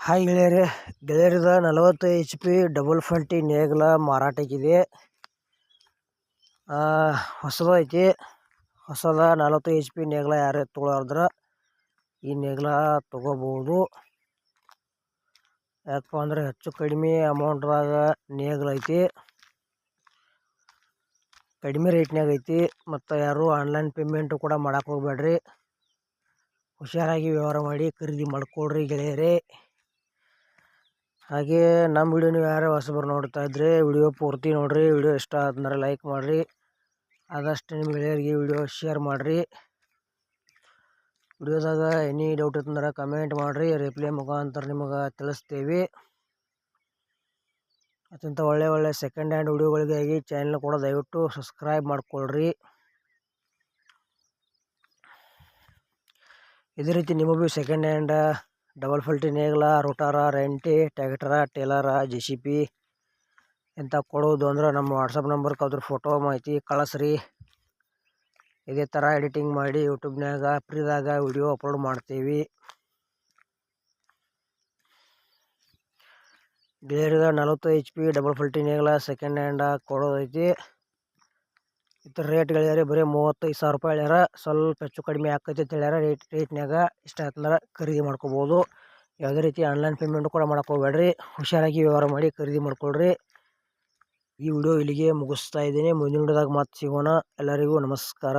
Hi ಗೆಳೆಯರೇ, ಗೆಳೆಯರದ ನಲವತ್ತು ಎಚ್ ಪಿ ಡಬಲ್ ಫಂಟಿ ನೇಗ್ಲ ಮಾರಾಟಕ್ಕಿದೆ. ಹೊಸದೈತಿ ಹೊಸದ ನಲವತ್ತು ಎಚ್ ಪಿ ನೇಗ್ಲ ಯಾರೇ ತೊಗೊಳಾರ್ದ್ರ ಈ ನೇಗ್ಲ ತೊಗೋಬೋದು ಯಾಕಪ್ಪ ಅಂದರೆ ಹೆಚ್ಚು ಕಡಿಮೆ ಅಮೌಂಟ್ದಾಗ ನೇಗ್ಲ ಐತಿ. ಕಡಿಮೆ ರೇಟ್ನಾಗ ಐತಿ. ಮತ್ತು ಯಾರು ಆನ್ಲೈನ್ ಪೇಮೆಂಟು ಕೂಡ ಮಾಡೋಕೆ ಹೋಗ್ಬೇಡ್ರಿ ಹುಷಾರಾಗಿ ವ್ಯವಹಾರ ಮಾಡಿ ಖರೀದಿ ಮಾಡಿಕೊಡ್ರಿ ಗೆಳೆಯರೇ. ಹಾಗೆ ನಮ್ಮ ವಿಡಿಯೋ ನೀವು ಯಾರು ಹೊಸಬರು ನೋಡ್ತಾ ಇದ್ರೆ ವಿಡಿಯೋ ಪೂರ್ತಿ ನೋಡಿರಿ ವಿಡಿಯೋ ಇಷ್ಟ ಆದ್ರೆ ಲೈಕ್ ಮಾಡಿರಿ. ಆದಷ್ಟು ನಿಮ್ಮ ಗೆಳೆಯರಿಗೆ ವಿಡಿಯೋ ಶೇರ್ ಮಾಡಿರಿ. ವಿಡಿಯೋದಾಗ ಎನಿ ಡೌಟ್ ಇತ್ತಂದ್ರೆ ಕಮೆಂಟ್ ಮಾಡಿರಿ ರಿಪ್ಲೈ ಮುಖಾಂತರ ನಿಮಗೆ ತಿಳಿಸ್ತೀವಿ. ಅತ್ಯಂತ ಒಳ್ಳೆ ಒಳ್ಳೆ ಸೆಕೆಂಡ್ ಹ್ಯಾಂಡ್ ವಿಡಿಯೋಗಳಿಗಾಗಿ ಚಾನಲ್ ಕೂಡ ದಯವಿಟ್ಟು ಸಬ್ಸ್ಕ್ರೈಬ್ ಮಾಡಿಕೊಳ್ಳ್ರಿ ಇದೇ ರೀತಿ ನಿಮಗೂ ಸೆಕೆಂಡ್ ಹ್ಯಾಂಡ್ ಡಬಲ್ ಫಲ್ಟಿ ನೇಗಿಲ, ರೋಟಾರ, ರೆಂಟಿ, tractor, trailer J C B ಇಂಥ ಕೊಡೋದು ಅಂದ್ರೆ ನಮ್ಮ ವಾಟ್ಸಪ್ ನಂಬರ್ಗೆ ಅದ್ರ ಫೋಟೋ ಮಾಹಿತಿ ಕಳಿಸ್ರಿ. ಇದೇ ಥರ ಎಡಿಟಿಂಗ್ ಮಾಡಿ ಯೂಟ್ಯೂಬ್ನಾಗ ಫ್ರೀದಾಗ ವಿಡಿಯೋ ಅಪ್ಲೋಡ್ ಮಾಡ್ತೀವಿ. ಗೆಳೆಯರದ ನಲವತ್ತು ಎಚ್ ಪಿ ಡಬಲ್ ಫಲ್ಟಿ ನೇಗಿಲ ಸೆಕೆಂಡ್ ಹ್ಯಾಂಡ ಕೊಡೋದೈತಿ. ಇತರ ರೇಟ್ ಹೇಳ್ಯಾರ, ಬರೀ ಮೂವತ್ತೈದು ಸಾವಿರ ರೂಪಾಯಿ ಹೇಳ್ಯಾರ. ಸ್ವಲ್ಪ ಹೆಚ್ಚು ಕಡಿಮೆ ಆಕೈತಿ ಅಂತ ಹೇಳ್ಯಾರ. ರೇಟ್ ರೇಟ್ನಾಗ ಇಷ್ಟ ಆಯ್ತಂದ್ರೆ ಖರೀದಿ ಮಾಡ್ಕೋಬೋದು. ಯಾವುದೇ ರೀತಿ ಆನ್ಲೈನ್ ಪೇಮೆಂಟ್ ಕೂಡ ಮಾಡಕ್ಕೆ ಹೋಗ್ಬೇಡ್ರಿ ಹುಷಾರಾಗಿ ವ್ಯವಹಾರ ಮಾಡಿ ಖರೀದಿ ಮಾಡ್ಕೊಳ್ರಿ. ಈ ವಿಡಿಯೋ ಇಲ್ಲಿಗೆ ಮುಗಿಸ್ತಾ ಇದ್ದೀನಿ. ಮುಂದಿನ ವಿಡಿಯೋದಾಗ ಮತ್ತೆ ಸಿಗೋಣ. ಎಲ್ಲರಿಗೂ ನಮಸ್ಕಾರ.